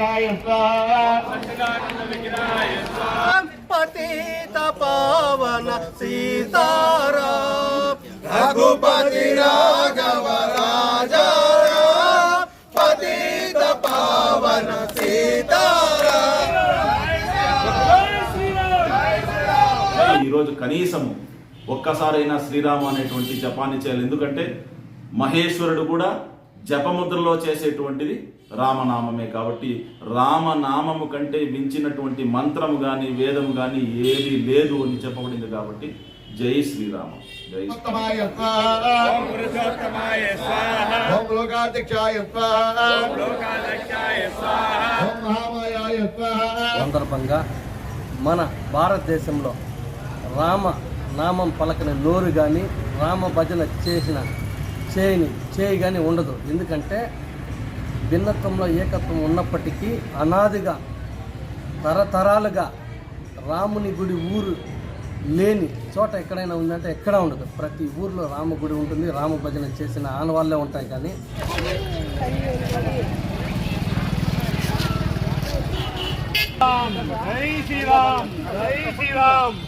స్వాహ పతిత పావన సీతారాం. రఘుపతి రాఘవ రాజా పతిత పావన సీతారాం. ఈరోజు కనీసం ఒక్కసారైనా శ్రీరామ అనేటువంటి జపాన్ని చేయాలి. ఎందుకంటే మహేశ్వరుడు కూడా జపముద్రలో చేసేటువంటిది రామనామమే కాబట్టి రామనామము కంటే మించినటువంటి మంత్రము గాని వేదము గాని ఏది లేదు అని చెప్పబడింది కాబట్టి జై శ్రీరామ. జై సందర్భంగా మన భారతదేశంలో రామ నామం పలకని నోరు కానీ రామ భజన చేసిన చేయని చేయి కానీ ఉండదు. ఎందుకంటే భిన్నత్వంలో ఏకత్వం ఉన్నప్పటికీ అనాదిగా తరతరాలుగా రాముని గుడి ఊరు లేని చోట ఎక్కడైనా ఉందంటే ఎక్కడా ఉండదు. ప్రతి ఊర్లో రామ గుడి ఉంటుంది. రామ భజన చేసిన ఆనవాళ్ళే ఉంటాయి కానీ. జై శ్రీరామ్ జై శ్రీరామ్.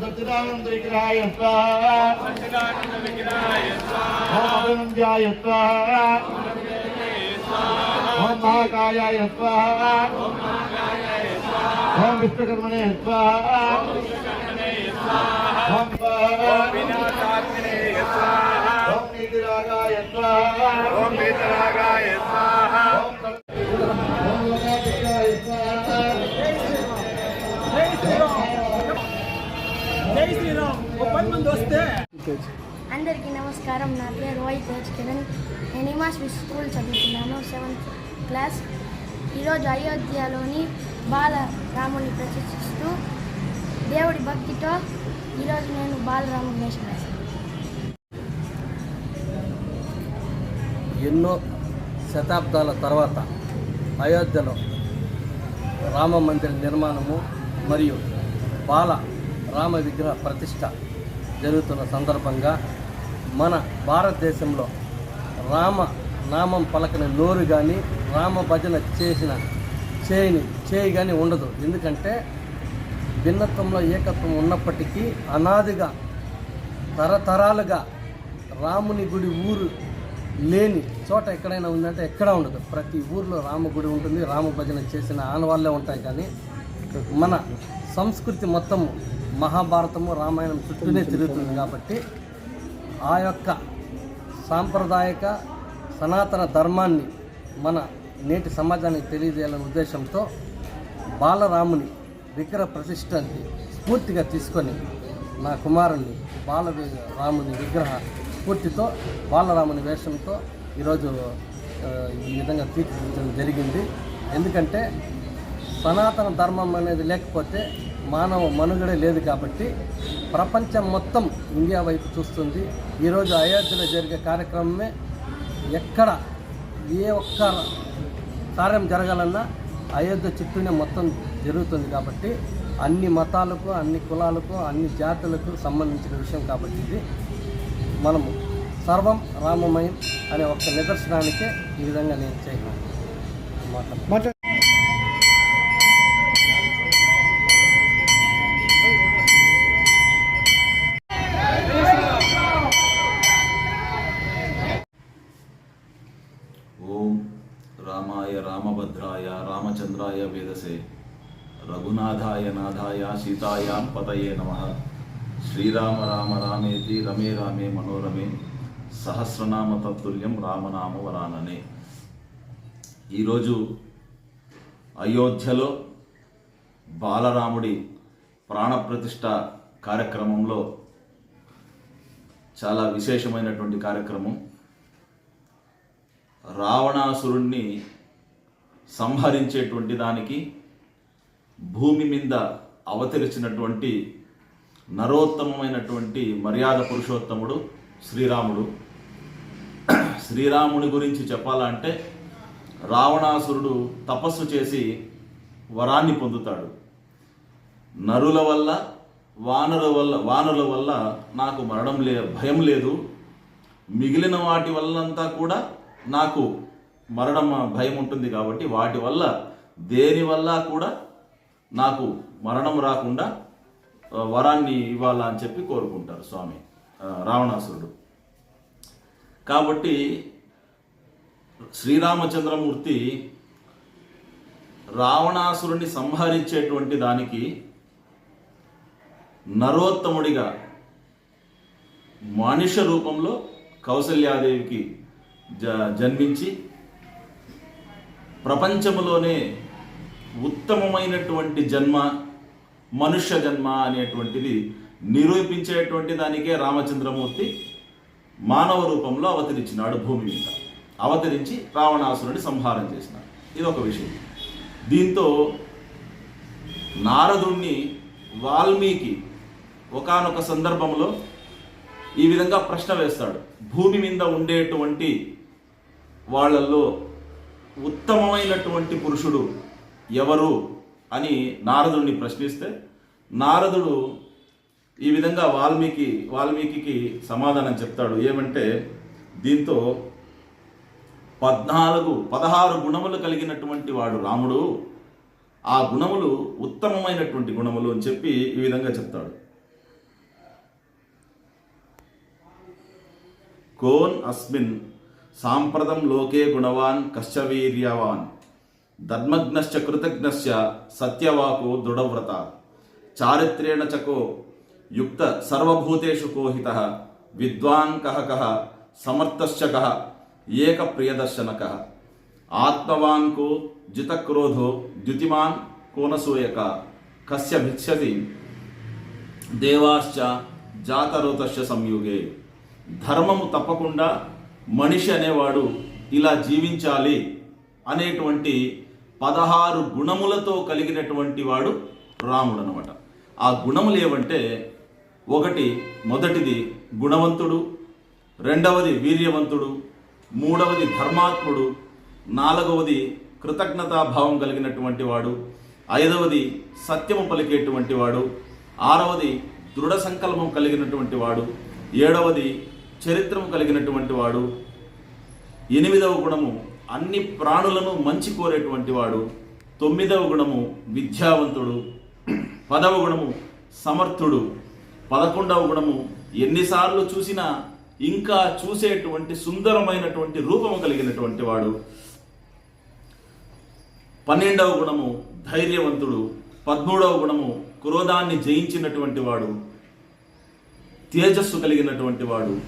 சச்சிதானந்தரிக்கிறாய ஆனந்தியாய ஓம் மகாகாயாய ஓம் விஸ்வகர்மனே ஓம் ஓம் நீதிராகாய ஓம் நீதிராகாய ஓம் అందరికీ నమస్కారం. నా పేరు వై తేజ్ కిరణ్. నేను ఇమాస్ స్కూల్ చదువుతున్నాను సెవెంత్ క్లాస్. ఈరోజు అయోధ్యలోని బాల రాముని ప్రదర్శిస్తూ దేవుడి భక్తితో ఈరోజు నేను బాలరాముని వేషం ఎన్నో శతాబ్దాల తర్వాత అయోధ్యలో రామ మందిర నిర్మాణము మరియు బాల రామ విగ్రహ ప్రతిష్ట జరుగుతున్న సందర్భంగా మన భారతదేశంలో రామ నామం పలకని నోరు కానీ రామ భజన చేసిన చేయని చేయి కానీ ఉండదు. ఎందుకంటే భిన్నత్వంలో ఏకత్వం ఉన్నప్పటికీ అనాదిగా తరతరాలుగా రాముని గుడి ఊరు లేని చోట ఎక్కడైనా ఉందంటే ఎక్కడా ఉండదు. ప్రతి ఊర్లో రామ గుడి ఉంటుంది రామ భజన చేసిన ఆనవాళ్ళే ఉంటాయి కానీ మన సంస్కృతి మొత్తం మహాభారతము రామాయణం చుట్టూనే తిరుగుతుంది కాబట్టి ఆ యొక్క సాంప్రదాయక సనాతన ధర్మాన్ని మన నేటి సమాజానికి తెలియజేయాలనే ఉద్దేశంతో బాలరాముని విగ్రహ ప్రతిష్టని స్ఫూర్తిగా తీసుకొని నా కుమారుని బాల రాముని విగ్రహ స్ఫూర్తితో బాలరాముని వేషంతో ఈరోజు ఈ విధంగా తీర్చిదిద్దడం జరిగింది. ఎందుకంటే సనాతన ధర్మం అనేది లేకపోతే మానవ మనుగడే లేదు కాబట్టి ప్రపంచం మొత్తం ఇండియా వైపు చూస్తుంది. ఈరోజు అయోధ్యలో జరిగే కార్యక్రమమే ఎక్కడ ఏ ఒక్క కార్యం జరగాలన్నా అయోధ్య చుట్టూనే మొత్తం జరుగుతుంది కాబట్టి అన్ని మతాలకు అన్ని కులాలకు అన్ని జాతులకు సంబంధించిన విషయం కాబట్టి ఇది. మనము సర్వం రామమయం అనే ఒక నిదర్శనానికే ఈ విధంగా నేను చేయను. మాట్లాడు రాధాయ నాథాయ సీతాయాం పతయే నమ. శ్రీరామ రామ రామేతి రమే రామే మనోరమే సహస్రనామ తత్తుల్యం రామనామ వరాననే. ఈరోజు అయోధ్యలో బాలరాముడి ప్రాణప్రతిష్ఠ కార్యక్రమంలో చాలా విశేషమైనటువంటి కార్యక్రమం. రావణాసురుణ్ణి సంహరించేటువంటి దానికి భూమి మీద అవతరించినటువంటి నరోత్తమమైనటువంటి మర్యాద పురుషోత్తముడు శ్రీరాముడు. శ్రీరాముడి గురించి చెప్పాలంటే రావణాసురుడు తపస్సు చేసి వరాన్ని పొందుతాడు. నరుల వల్ల వానరుల వల్ల వానరుల వల్ల నాకు మరణం లే భయం లేదు. మిగిలిన వాటి వల్లంతా కూడా నాకు మరణం భయం ఉంటుంది కాబట్టి వాటి వల్ల దేని వల్ల కూడా నాకు మరణం రాకుండా వరాన్ని ఇవ్వాలా అని చెప్పి కోరుకుంటారు స్వామి రావణాసురుడు. కాబట్టి శ్రీరామచంద్రమూర్తి రావణాసురుణ్ణి సంహరించేటువంటి దానికి నరోత్తముడిగా మనుష్య రూపంలో కౌసల్యాదేవికి జ జన్మించి ప్రపంచంలోనే ఉత్తమమైనటువంటి జన్మ మనుష్య జన్మ అనేటువంటిది నిరూపించేటువంటి దానికే రామచంద్రమూర్తి మానవ రూపంలో అవతరించినాడు భూమి మీద. అవతరించి రావణాసురుని సంహారం చేసినాడు. ఇది ఒక విషయం. దీంతో నారదుణ్ణి వాల్మీకి ఒకానొక సందర్భంలో ఈ విధంగా ప్రశ్న వేస్తాడు. భూమి మీద ఉండేటువంటి వాళ్ళల్లో ఉత్తమమైనటువంటి పురుషుడు ఎవరు అని నారదుడిని ప్రశ్నిస్తే నారదుడు ఈ విధంగా వాల్మీకి వాల్మీకి సమాధానం చెప్తాడు. ఏమంటే దీంతో పద్నాలుగు పదహారు గుణములు కలిగినటువంటి వాడు రాముడు. ఆ గుణములు ఉత్తమమైనటువంటి గుణములు అని చెప్పి ఈ విధంగా చెప్తాడు. కోన్ అస్మిన్ సాంప్రదం లోకే గుణవాన్ కశ్చవీర్యవాన్. ధర్మజ్ఞశ్చ కృతజ్ఞశ్చ సత్యవాకు దృఢవ్రత చారిత్రేణ చకో యుక్త సర్వభూతేషు కోహిత విద్వాన్ కహ కహ సమర్థశ్చ కహ ఏక ప్రియదర్శనక ఆత్మవాన్ కో జితక్రోధో ద్యుతిమాన్ కోనసూయక కస్య భిక్షతి దేవాశ్చ జాతరోతశ్చ సంయుగే ధర్మము తప్పకుండా మనిషి అనేవాడు ఇలా జీవించాలి అనేటువంటి పదహారు గుణములతో కలిగినటువంటి వాడు రాముడు అనమాట ఆ గుణములు ఏవంటే ఒకటి మొదటిది గుణవంతుడు రెండవది వీర్యవంతుడు మూడవది ధర్మాత్ముడు నాలుగవది కృతజ్ఞతాభావం కలిగినటువంటి వాడు ఐదవది సత్యము పలికేటువంటి వాడు ఆరవది దృఢ సంకల్పం కలిగినటువంటి వాడు ఏడవది చరిత్రము కలిగినటువంటి వాడు ఎనిమిదవ గుణము అన్ని ప్రాణులను మంచి కోరేటువంటి వాడు తొమ్మిదవ గుణము విద్యావంతుడు పదవ గుణము సమర్థుడు పదకొండవ గుణము ఎన్నిసార్లు చూసినా ఇంకా చూసేటువంటి సుందరమైనటువంటి రూపము కలిగినటువంటి వాడు. పన్నెండవ గుణము ధైర్యవంతుడు పదమూడవ గుణము క్రోధాన్ని జయించినటువంటి వాడు తేజస్సు కలిగినటువంటి వాడు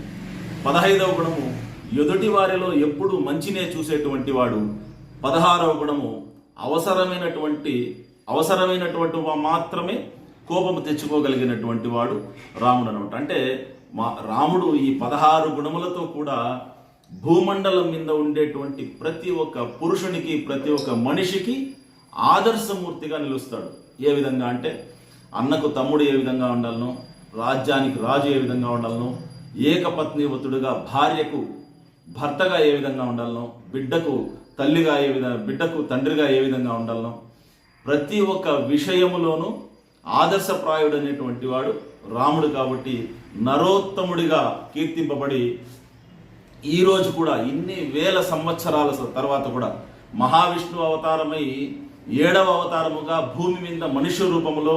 పదహైదవ గుణము ఎదుటి వారిలో ఎప్పుడు మంచినే చూసేటువంటి వాడు పదహారవ గుణము అవసరమైనటువంటి అవసరమైనటువంటి మాత్రమే కోపం తెచ్చుకోగలిగినటువంటి వాడు రాముడు అనమాట. అంటే మా రాముడు ఈ పదహారు గుణములతో కూడా భూమండలం మీద ఉండేటువంటి ప్రతి ఒక్క పురుషునికి ప్రతి ఒక్క మనిషికి ఆదర్శమూర్తిగా నిలుస్తాడు. ఏ విధంగా అంటే అన్నకు తమ్ముడు ఏ విధంగా ఉండాలనో రాజ్యానికి రాజు ఏ విధంగా ఉండాలనో ఏకపత్నివతుడుగా భార్యకు భర్తగా ఏ విధంగా ఉండాలనో బిడ్డకు తల్లిగా ఏ విధంగా బిడ్డకు తండ్రిగా ఏ విధంగా ఉండాలనో ప్రతి ఒక్క విషయములోనూ ఆదర్శప్రాయుడు అనేటువంటి వాడు రాముడు కాబట్టి నరోత్తముడిగా కీర్తింపబడి ఈరోజు కూడా ఇన్ని వేల సంవత్సరాల తర్వాత కూడా మహావిష్ణు అవతారమై ఏడవ అవతారముగా భూమి మీద మనుష్య రూపంలో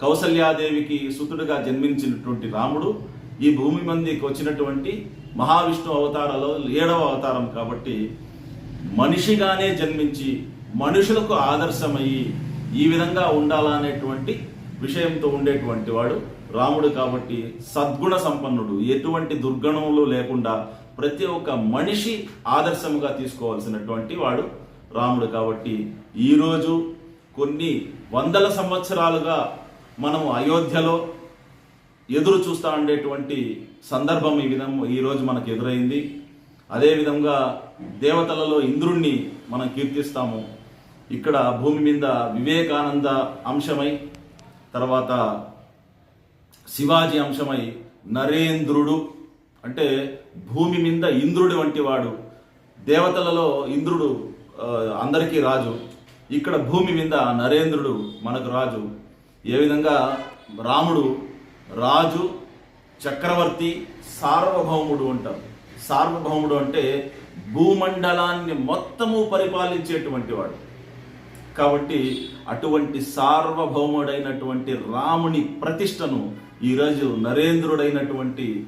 కౌసల్యాదేవికి సుతుడుగా జన్మించినటువంటి రాముడు ఈ భూమి మందికి వచ్చినటువంటి మహావిష్ణు అవతారంలో ఏడవ అవతారం కాబట్టి మనిషిగానే జన్మించి మనుషులకు ఆదర్శమయ్యి ఈ విధంగా ఉండాలనేటువంటి విషయంతో ఉండేటువంటి వాడు రాముడు కాబట్టి సద్గుణ సంపన్నుడు. ఎటువంటి దుర్గుణములు లేకుండా ప్రతి ఒక్క మనిషి ఆదర్శముగా తీసుకోవాల్సినటువంటి వాడు రాముడు కాబట్టి ఈరోజు కొన్ని వందల సంవత్సరాలుగా మనము అయోధ్యలో ఎదురు చూస్తూ ఉండేటువంటి సందర్భం ఈ విధం ఈరోజు మనకు ఎదురైంది. అదేవిధంగా దేవతలలో ఇంద్రుణ్ణి మనం కీర్తిస్తాము. ఇక్కడ భూమి మీద వివేకానంద అంశమై తర్వాత శివాజీ అంశమై నరేంద్రుడు అంటే భూమి మీద ఇంద్రుడు వంటి వాడు. దేవతలలో ఇంద్రుడు అందరికీ రాజు. ఇక్కడ భూమి మీద నరేంద్రుడు మనకు రాజు. ఏ విధంగా? రాముడు రాజు చక్రవర్తి సార్వభౌముడు అంటారు. సార్వభౌముడు అంటే భూమండలాన్ని మొత్తము పరిపాలించేటువంటి వాడు. కాబట్టి అటువంటి సార్వభౌముడైనటువంటి రాముని ప్రతిష్టను ఈరోజు నరేంద్రుడైనటువంటి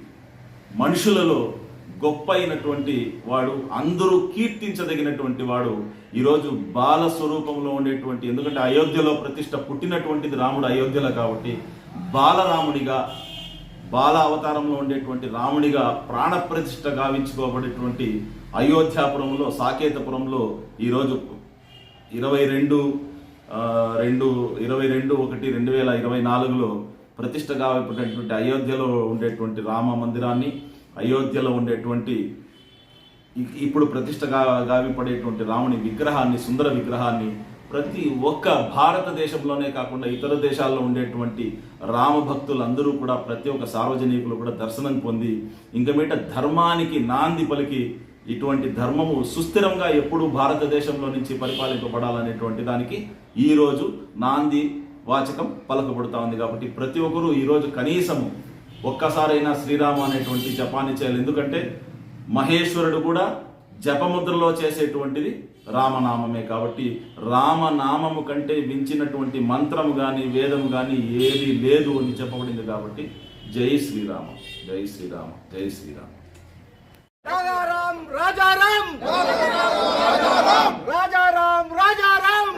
మనుషులలో గొప్ప అయినటువంటి వాడు అందరూ కీర్తించదగినటువంటి వాడు ఈరోజు బాల స్వరూపంలో ఉండేటువంటి ఎందుకంటే అయోధ్యలో ప్రతిష్ట పుట్టినటువంటిది రాముడు అయోధ్యలో కాబట్టి బాలరాముడిగా బాల అవతారంలో ఉండేటువంటి రాముడిగా ప్రాణప్రతిష్ఠ గావించుకోబడేటువంటి అయోధ్యాపురంలో సాకేతపురంలో ఈరోజు ఇరవై రెండు రెండు ఇరవై రెండు ఒకటి రెండు వేల ఇరవై నాలుగులో ప్రతిష్ట గావిపడినటువంటి అయోధ్యలో ఉండేటువంటి రామ మందిరాన్ని అయోధ్యలో ఉండేటువంటి ఇప్పుడు ప్రతిష్ట గా- గావిపడేటువంటి రాముని విగ్రహాన్ని సుందర విగ్రహాన్ని ప్రతి ఒక్క భారతదేశంలోనే కాకుండా ఇతర దేశాల్లో ఉండేటువంటి రామ భక్తులందరూ కూడా ప్రతి ఒక్క సార్వజనికులు కూడా దర్శనం పొంది ఇంక మీట ధర్మానికి నాంది పలికి ఇటువంటి ధర్మము సుస్థిరంగా ఎప్పుడూ భారతదేశంలో నుంచి పరిపాలింపబడాలనేటువంటి దానికి ఈరోజు నాంది వాచకం పలకబడుతూ ఉంది కాబట్టి ప్రతి ఒక్కరూ ఈరోజు కనీసము ఒక్కసారైనా శ్రీరామ అనేటువంటి జపాన్ని చేయాలి. ఎందుకంటే మహేశ్వరుడు కూడా జపముద్రలో చేసేటువంటిది రామనామమే కాబట్టి రామనామము కంటే మించినటువంటి మంత్రము కానీ వేదము కానీ ఏది లేదు అని చెప్పబడింది కాబట్టి జై శ్రీరామ జై శ్రీరామ జై శ్రీరామ. రాజారాం రాజారాం! రాజారాం రాజారాం!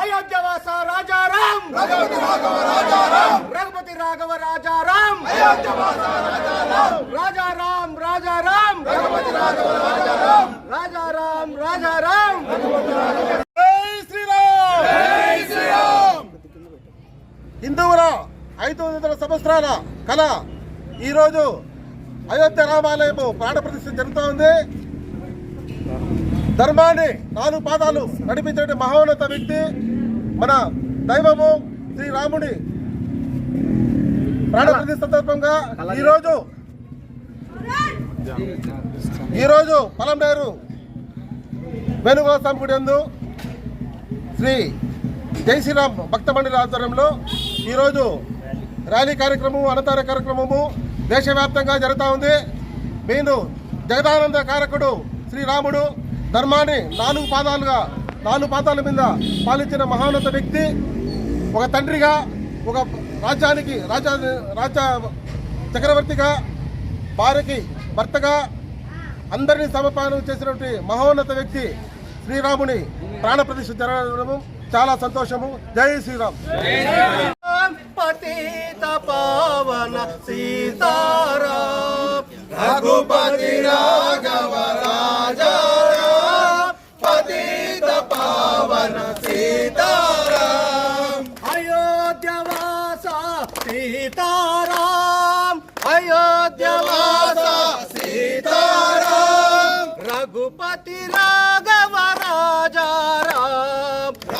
అయోధ్యవాస రాజారాం! రఘుపతి రాఘవ రాజారాం! రాజారాం రాజారాం! రాజారాం రాజారాం! శ్రీరామ్ శ్రీరామ్! హిందువుల ఐదు వందల సంవత్సరాల కళ ఈరోజు అయోధ్య రామాలయము ప్రాణప్రతిష్ఠ జరుగుతూ ఉంది. ధర్మాన్ని నాలుగు పాదాలు నడిపించే మహోన్నత వ్యక్తి మన దైవము శ్రీరాముడి ప్రాణప్రతిష్ఠ సందర్భంగా ఈరోజు ఈరోజు పలంనేరు వేణుగోస్వామి గుడి ఎందు శ్రీ జై శ్రీరామ్ భక్త మండలి ఆధ్వర్యంలో ఈరోజు ర్యాలీ కార్యక్రమము అన్నదాన కార్యక్రమము దేశవ్యాప్తంగా జరుగుతూ ఉంది. నేను జగదానంద కారకుడు శ్రీరాముడు ధర్మాన్ని నాలుగు పాదాలుగా నాలుగు పాదాల మీద పాలించిన మహాన్నత వ్యక్తి ఒక తండ్రిగా ఒక రాజ్యానికి రాజా రాజా చక్రవర్తిగా భార్యకి భర్తగా అందరినీ సమపానం చేసినటువంటి మహోన్నత వ్యక్తి శ్రీరాముని ప్రాణప్రతిష్ఠ జరగడము చాలా సంతోషము. జై శ్రీరామ్. పతిత పావన సీతారాం. రఘుపతి రాఘవ రాజా పతిత పావన సీతారాం. అయోధ్యవాస సీతారాం. అయోధ్యవాస సీతారాం. రఘుపతి రాఘవ రాజారాం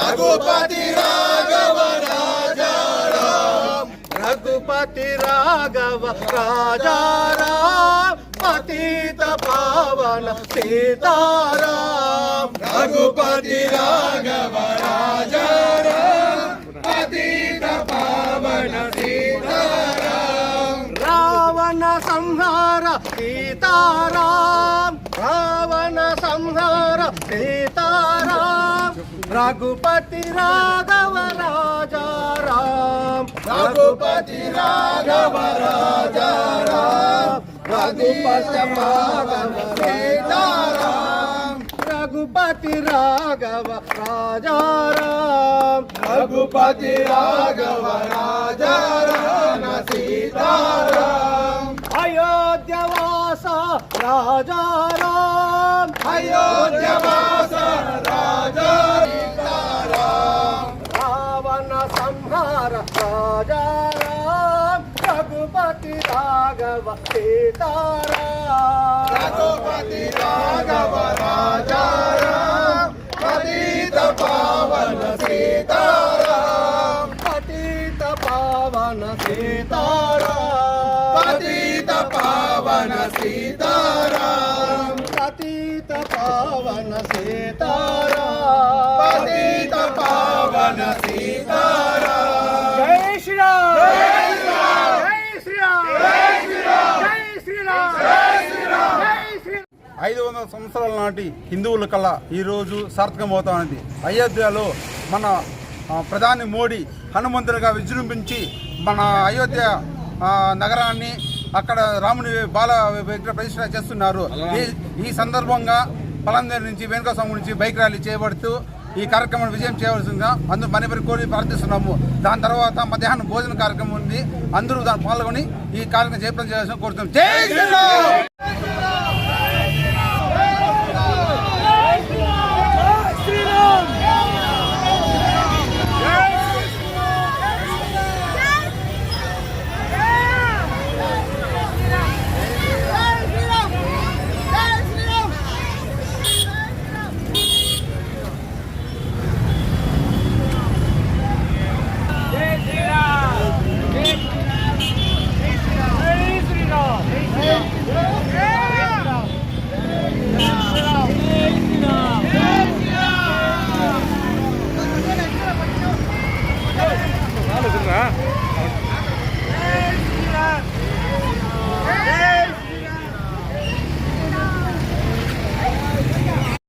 రఘుపతి రాఘవ రాజారాం. రఘుపతి రాఘవ రాజారాం. పతిత పావన సీతారాం. రఘుపతి రాఘవ రాజారాం. పతిత పావన సీతారాం. రావణ సంహార సీతారాం. రావణ సంహార సీతారాం. రఘుపతి రాఘవ రాజారాం రఘుపతి రాఘవ రాజారాం రఘుపతి రాఘవ రఘుపతి రఘుపతి రాఘవ రాజారాం రఘుపతి రాఘవ రాజారామ సీతారాం అయోధ్యవాస రాజారాం అయోధ్యవాస రాజా రావణ సంహార రాజారాం రఘుపతి రాఘవ సీతారాం రఘుపతి రాఘవ రాజారాం పతిత పావన సీతారాం పతిత పావన సీతారాం పతిత పావన సీతారాం. పతిత పావన సీతారాం. పతిత పావన సీతారాం. జై శ్రీరామ్. జై శ్రీరామ్. జై శ్రీరామ్. జై శ్రీరామ్. జై శ్రీరామ్. జై శ్రీరామ్. జై శ్రీరామ్. ఐదు వందల సంవత్సరాల నాటి హిందువుల కళ ఈరోజు సార్థకమవుతా అయోధ్యలో మన ప్రధాని మోడీ హనుమంతుడిగా విజృంభించి మన అయోధ్య నగరాన్ని అక్కడ రాముని బాల విగ్రహ ప్రతిష్ట చేస్తున్నారు. ఈ ఈ సందర్భంగా పలందేరు నుంచి వెనుక స్వామి నుంచి బైక్ ర్యాలీ చేయబడుతూ ఈ కార్యక్రమం విజయం చేయవలసిందిగా అందరూ మనపరి కోరి ప్రార్థిస్తున్నాము. దాని తర్వాత మధ్యాహ్నం భోజన కార్యక్రమం ఉంది. అందరూ దాన్ని పాల్గొని ఈ కార్యక్రమం చేపడం చేయాల్సిన కోరుతున్నాం. జై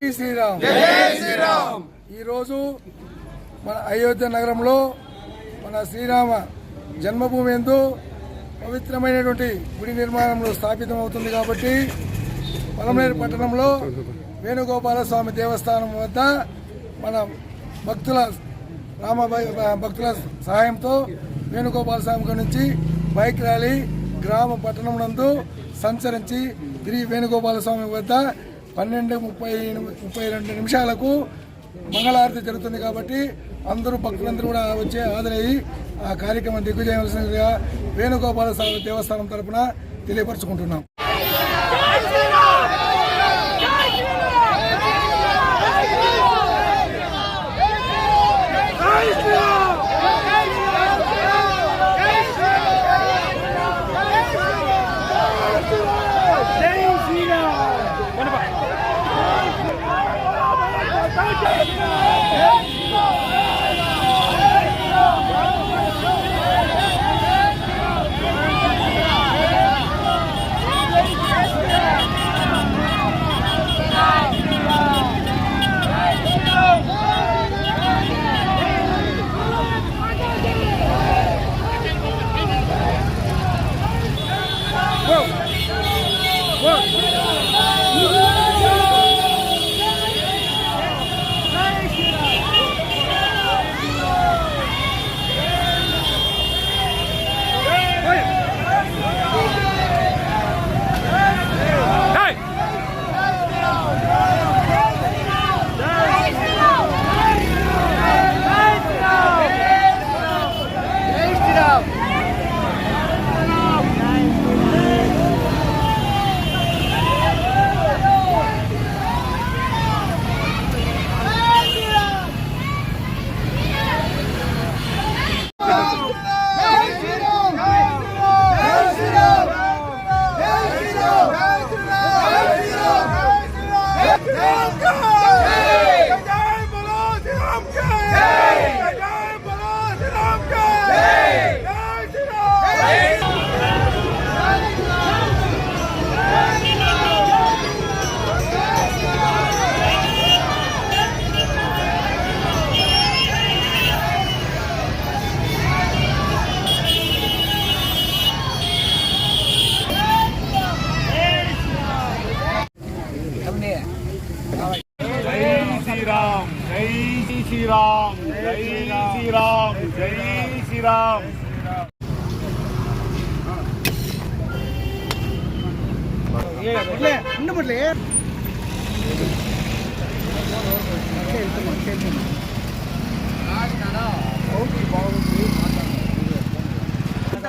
శ్రీరామ్. శ్రీరామ్. ఈరోజు మన అయోధ్య నగరంలో మన శ్రీరామ జన్మభూమి ఎందు పవిత్రమైనటువంటి గుడి నిర్మాణంలో స్థాపితం అవుతుంది కాబట్టి పొలంనేరు పట్టణంలో వేణుగోపాల స్వామి దేవస్థానం వద్ద మన భక్తుల రామ భక్తుల సహాయంతో వేణుగోపాల స్వామి గారి నుంచి బైక్ ర్యాలీ గ్రామ పట్టణం నందు సంచరించి తిరిగి వేణుగోపాల స్వామి వద్ద పన్నెండు ముప్పై ఎనిమిది- ముప్పై రెండు నిమిషాలకు మంగళారతి జరుగుతుంది కాబట్టి అందరూ భక్తులందరూ కూడా వచ్చే హాజరయ్యి ఆ కార్యక్రమం దిగ్విజయవలసిందిగా వేణుగోపాల స్వామి దేవస్థానం తరపున తెలియపరుచుకుంటున్నాం.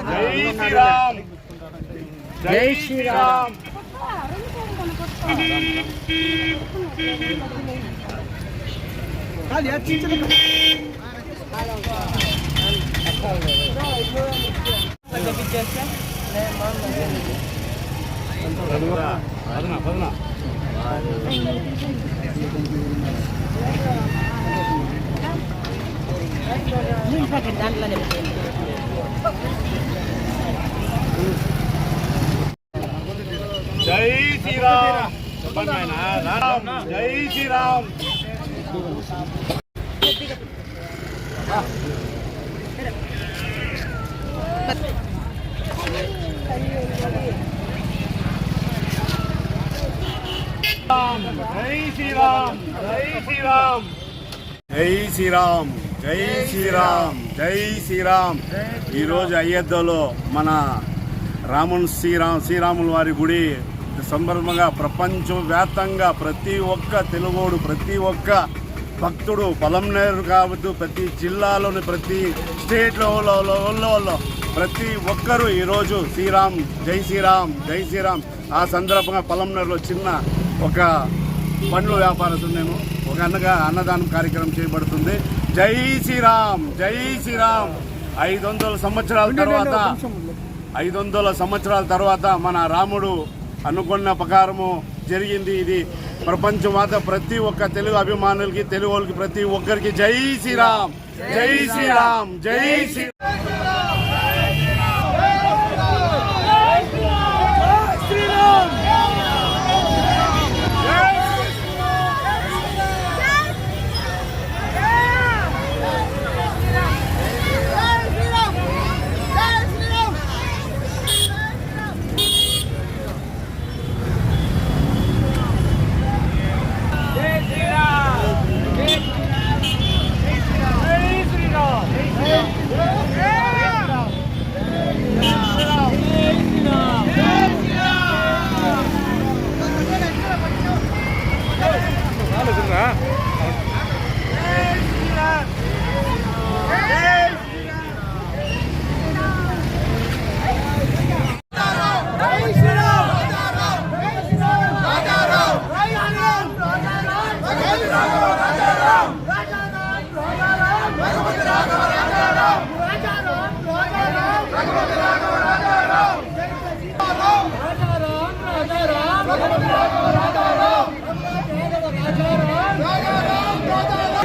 జై శ్రీరామ్. జై శ్రీరామ్ జై శ్రీరామ్ చెప్పండి ఆయన రామ్ జై శ్రీరామ్ జై శ్రీరామ్ జై శ్రీరామ్ జై శ్రీరామ్ జై శ్రీరామ్ జై శ్రీరామ్ ఈరోజు అయోధ్యలో మన రాముని శ్రీరామ్ శ్రీరాముల వారి గుడి సందర్భంగా ప్రపంచవ్యాప్తంగా ప్రతి ఒక్క తెలుగోడు ప్రతి ఒక్క భక్తుడు పొలంనేరు కావద్దు ప్రతి జిల్లాలోని ప్రతి స్టేట్లో ప్రతి ఒక్కరూ ఈరోజు శ్రీరామ్ జై శ్రీరామ్ జై శ్రీరామ్. ఆ సందర్భంగా పొలంనేరులో చిన్న ఒక పండ్ల వ్యాపారస్తుడు నేను ఒక అన్నగా అన్నదానం కార్యక్రమం చేయబడుతుంది. జై శ్రీరామ్ జై శ్రీరామ్. ఐదు వందల సంవత్సరాల తర్వాత ఐదు వందల సంవత్సరాల తర్వాత మన రాముడు అనుకున్న ప్రకారము జరిగింది ఇది. ప్రపంచమాత ప్రతి ఒక్క తెలుగు అభిమానులకి తెలుగు వాళ్ళకి ప్రతి ఒక్కరికి జై శ్రీరామ్ జై శ్రీరామ్ జై శ్రీ